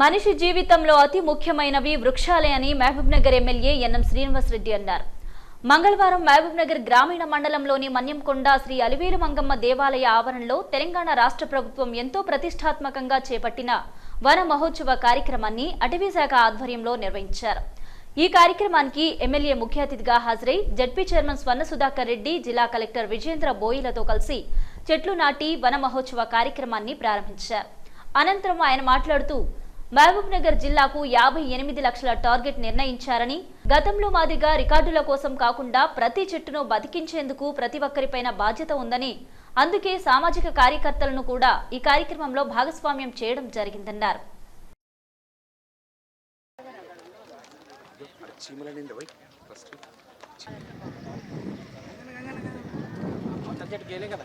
మనిషి జీవితంలో అతి ముఖ్యమైనవి వృక్షాలే అని మహబూబ్నగర్ ఎమ్మెల్యే ఎన్ఎం శ్రీనివాసరెడ్డి అన్నారు. మంగళవారం మహబూబ్నగర్ గ్రామీణ మండలంలోని మన్యంకొండ శ్రీ అలివేలు మంగమ్మ దేవాలయ ఆవరణలో తెలంగాణ రాష్ట్ర ప్రభుత్వం ఎంతో ప్రతిష్టాత్మకంగా చేపట్టిన వన మహోత్సవ కార్యక్రమాన్ని అటవీ శాఖ ఆధ్వర్యంలో నిర్వహించారు. ఈ కార్యక్రమానికి ఎమ్మెల్యే ముఖ్య అతిథిగా హాజరై జడ్పీ చైర్మన్ స్వర్ణ సుధాకర్ రెడ్డి జిల్లా కలెక్టర్ విజేంద్ర బోయిలతో కలిసి చెట్లు నాటి వన మహోత్సవ కార్యక్రమాన్ని ప్రారంభించారు. అనంతరం ఆయన మాట్లాడుతూ మహబూబ్ నగర్ జిల్లాకు యాభై ఎనిమిది లక్షల టార్గెట్ నిర్ణయించారని గతంలో మాదిరిగా రికార్డుల కోసం కాకుండా ప్రతి చెట్టును బతికించేందుకు ప్రతి ఒక్కరిపైన బాధ్యత ఉందని అందుకే సామాజిక కార్యకర్తలను కూడా ఈ కార్యక్రమంలో భాగస్వామ్యం చేయడం జరిగిందన్నారు. కదా.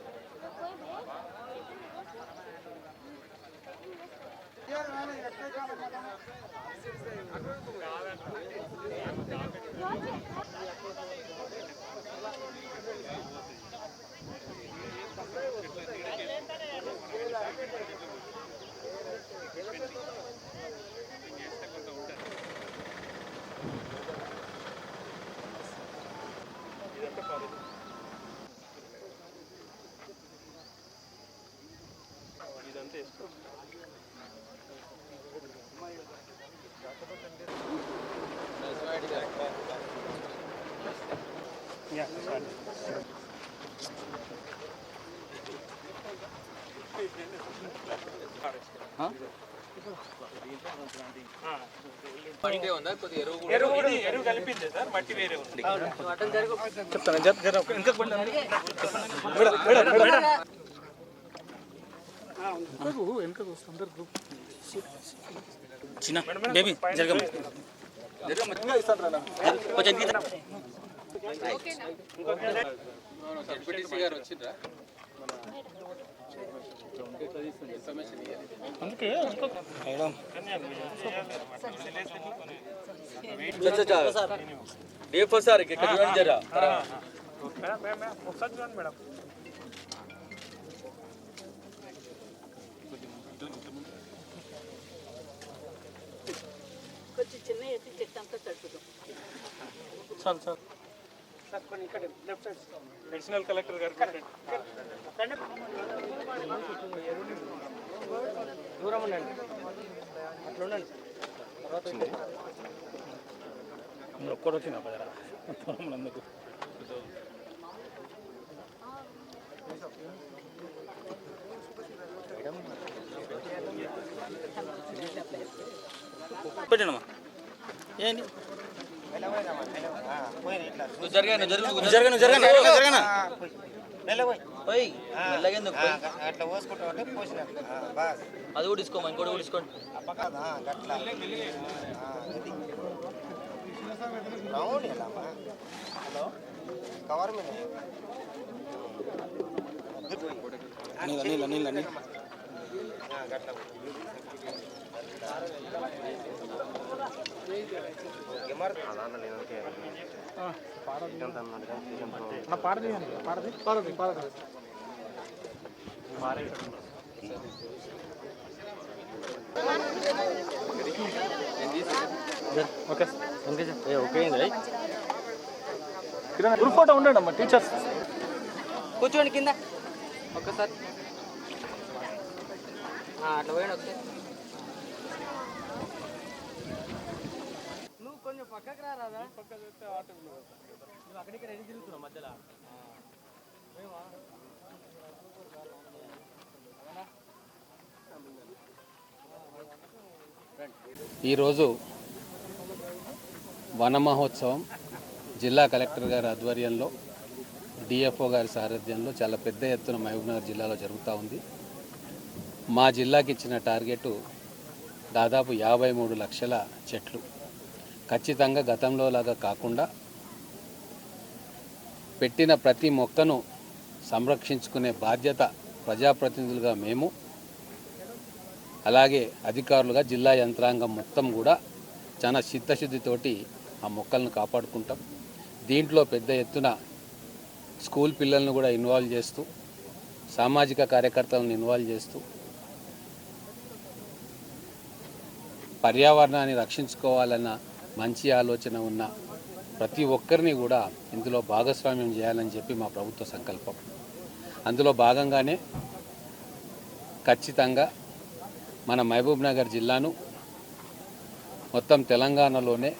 ఇదంతా ఇది ఎరువు కలిపింది సార్ మట్టి వేరే ఉంది చెప్తాను జర జర ఒక- ఇంకా కొన్ని మేడం మేడం మేడం చిన్న బేబీ జరగమ్మ కొంచెం తీద్దా. ఎంపీటీసీ గారు వచ్చిండ్రా రేపు సార్ ఇక్కడ చూడండి జరా ఒకసారి చూడండి మేడం చాలు చాలు అడిషనల్ కలెక్టర్ గారు దూరం ఉండండి. అట్లా ఉండండి. తర్వాత ఒక్కడు వచ్చిన పదరా? అందుకు పెట్టండమ్మా. ఏంటి నువ్వు జరగా నువ్వు జరగ నువ్వు జరగ నువ్వు జరగ నువ్వు జరగనా పోయి మెల్లగా ఎందుకు పోయి. అట్లా పోసుకుంటా ఉంటే పోసిన. బాస్. అది కూడా తీసుకోమా ఇంకోటి కూడా తీసుకోండి రౌండ్ హలో? కవర్ మీద. నీళ్ళ నీళ్ళ నీళ్ళ గట్ల ఓకే. ఓకే గ్రూప్ ఫోటో ఉండండి అమ్మా టీచర్స్ కూర్చోండి కింద. ఒక్కసారి. అట్లా పోయండి ఒకసారి నువ్వు కొంచెం పక్కకు రా రాదా అక్కడిక్కడ ఎన్ని తిరుగుతున్నాం మధ్యలో. ఈరోజు వన మహోత్సవం జిల్లా కలెక్టర్ గారి ఆధ్వర్యంలో డిఎఫ్ఓ గారి సారథ్యంలో చాలా పెద్ద ఎత్తున మహబూబ్నగర్ జిల్లాలో జరుగుతూ ఉంది. మా జిల్లాకి ఇచ్చిన టార్గెట్ దాదాపు యాభై మూడు లక్షల చెట్లు. ఖచ్చితంగా గతంలో లాగా కాకుండా పెట్టిన ప్రతి మొక్కను సంరక్షించుకునే బాధ్యత ప్రజాప్రతినిధులుగా మేము అలాగే అధికారులుగా జిల్లా యంత్రాంగం మొత్తం కూడా చాలా చిత్తశుద్ధితోటి ఆ మొక్కలను కాపాడుకుంటాం. దీంట్లో పెద్ద ఎత్తున స్కూల్ పిల్లలను కూడా ఇన్వాల్వ్ చేస్తూ సామాజిక కార్యకర్తలను ఇన్వాల్వ్ చేస్తూ పర్యావరణాన్ని రక్షించుకోవాలన్న మంచి ఆలోచన ఉన్న ప్రతి ఒక్కరిని కూడా ఇందులో భాగస్వామ్యం చేయాలని చెప్పి మా ప్రభుత్వ సంకల్పం. అందులో భాగంగానే ఖచ్చితంగా మన మహబూబ్ నగర్ జిల్లాను మొత్తం తెలంగాణలోనే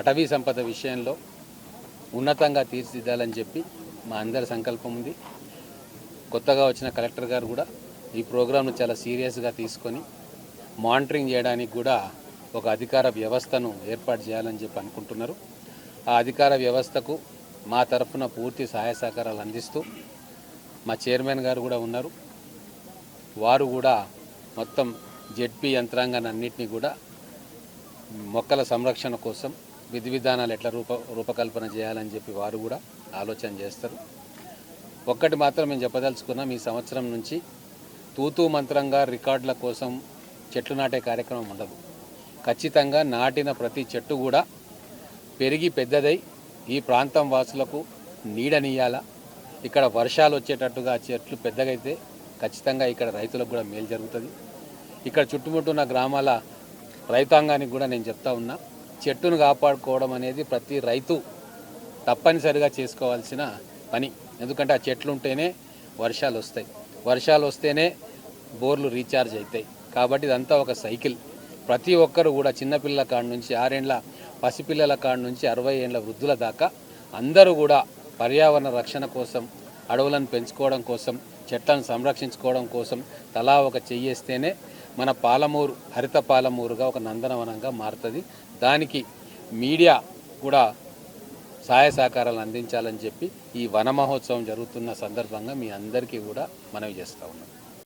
అటవీ సంపద విషయంలో ఉన్నతంగా తీర్చిదిద్దాలని చెప్పి మా అందరి సంకల్పం ఉంది. కొత్తగా వచ్చిన కలెక్టర్ గారు కూడా ఈ ప్రోగ్రాంను చాలా సీరియస్గా తీసుకొని మానిటరింగ్ చేయడానికి కూడా ఒక అధికార వ్యవస్థను ఏర్పాటు చేయాలని చెప్పి అనుకుంటున్నారు. ఆ అధికార వ్యవస్థకు మా తరఫున పూర్తి సహాయ సహకారాలు అందిస్తూ మా చైర్మన్ గారు కూడా ఉన్నారు. వారు కూడా మొత్తం జెడ్పీ యంత్రాంగాన్ని అన్నింటినీ కూడా మొక్కల సంరక్షణ కోసం విధి విధానాలు ఎట్లా రూప రూపకల్పన చేయాలని చెప్పి వారు కూడా ఆలోచన చేస్తారు. ఒక్కటి మాత్రం మేము చెప్పదలుచుకున్నాం ఈ సంవత్సరం నుంచి తూతూ మంత్రంగా రికార్డుల కోసం చెట్లు నాటే కార్యక్రమం ఉండదు. ఖచ్చితంగా నాటిన ప్రతి చెట్టు కూడా పెరిగి పెద్దదై ఈ ప్రాంతం వాసులకు నీడనియాల ఇక్కడ వర్షాలు వచ్చేటట్టుగా చెట్లు పెద్దగైతే ఖచ్చితంగా ఇక్కడ రైతులకు కూడా మేలు జరుగుతుంది. ఇక్కడ చుట్టుముట్టున్న గ్రామాల రైతాంగానికి కూడా నేను చెప్తా ఉన్నా చెట్టును కాపాడుకోవడం అనేది ప్రతి రైతు తప్పనిసరిగా చేసుకోవాల్సిన పని. ఎందుకంటే ఆ చెట్లు ఉంటేనే వర్షాలు వస్తాయి. వర్షాలు వస్తేనే బోర్లు రీఛార్జ్ అవుతాయి కాబట్టి ఇదంతా ఒక సైకిల్. ప్రతి ఒక్కరు కూడా చిన్నపిల్ల కాడ నుంచి ఆరేండ్ల పసిపిల్లల కాడ నుంచి అరవై ఏండ్ల వృద్ధుల దాకా అందరూ కూడా పర్యావరణ రక్షణ కోసం అడవులను పెంచుకోవడం కోసం చెట్లను సంరక్షించుకోవడం కోసం తలా ఒక చెయ్యేస్తేనే మన పాలమూరు హరిత పాలమూరుగా ఒక నందనవనంగా మారుతుంది. దానికి మీడియా కూడా సహాయ సహకారాలు అందించాలని చెప్పి ఈ వన మహోత్సవం జరుగుతున్న సందర్భంగా మీ అందరికీ కూడా మనవి చేస్తూ ఉన్నాం.